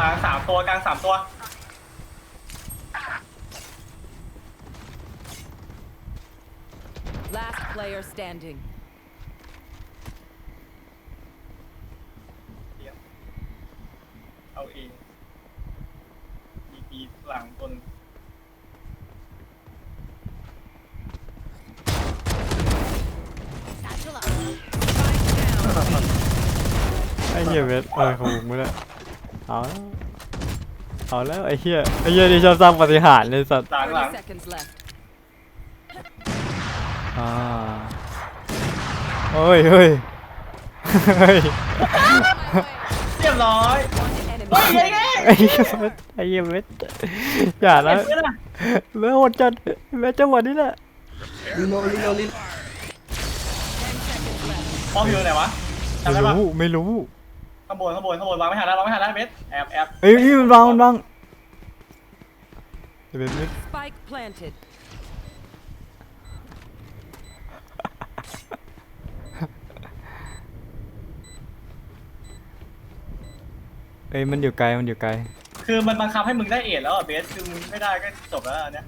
ลางสามตัวกลางสามตัว Last player standing. เอาเองดีดีหลังบนไอ้เหี้ยเวทเออของมึงไม่ได้ เอาแล้วเอาแล้วไอ้เหี้ยไอ้เหี้ยนี่ชอบสร้างปฏิหารย์เลยสัตว์ หลังหลัง 30 seconds left. อ่าเฮ้ยเฮ้ยเฮ้ยเรียบร้อย One enemy. เฮ้ยไงไงไอ้เหี้ยเวทไอ้เหี้ยเวทอย่าเห็นะนไหมล่ะเวทโหดจัดเวทจังหวะนี้แหละลิโลลิโลลิโลป้อมอยู่ไหนวะจำไม่ได้ปะรู้ไม่รู้ ข้างบนข้างบนข้างบนวางไม่ทันแล้ววางไม่ทันแล้วเบสแอบแอบเอ้ยนี่มันบังมันบังเวทเวท Spike planted. เอ้ยมันอยู่ไกลมันอยู่ไกลคือมันบังคับให้มึงได้เอ็ดแล้วอะเบสคือมึงไม่ได้ก็จบแล้วอันเนี้ย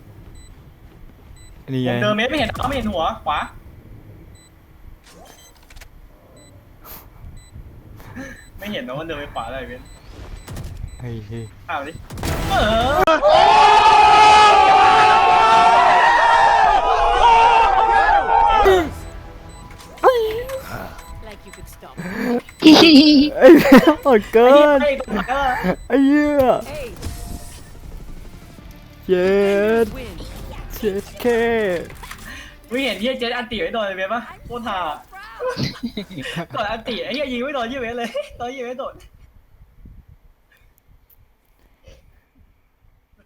นี่วไงงเดิมเบสไม่เห็นเหรอไม่เห็นหัวขวา ไม่เห็นนะว่าเดินไปขวาอะไรเบสเฮ้ยเฮ้ยอ้าวดิเออ Like you could stop. เอ้ยโหดเกิไอ้นตรงไหนอะไอ้เหี้ย Hey, เจ็ด win. เจ็ดเคไม่เห็นเฮียเจ็ดอันติไม่โดนเลยเบสปะโคตรห่า ก่อนอันติไอ้เหี้ยยิงไม่โดนยี่เวสเลยตอนยี่เวสโดน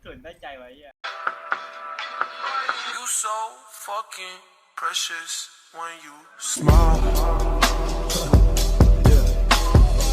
เขินได้ใจไว้เหี้ย You so fucking precious when you smile.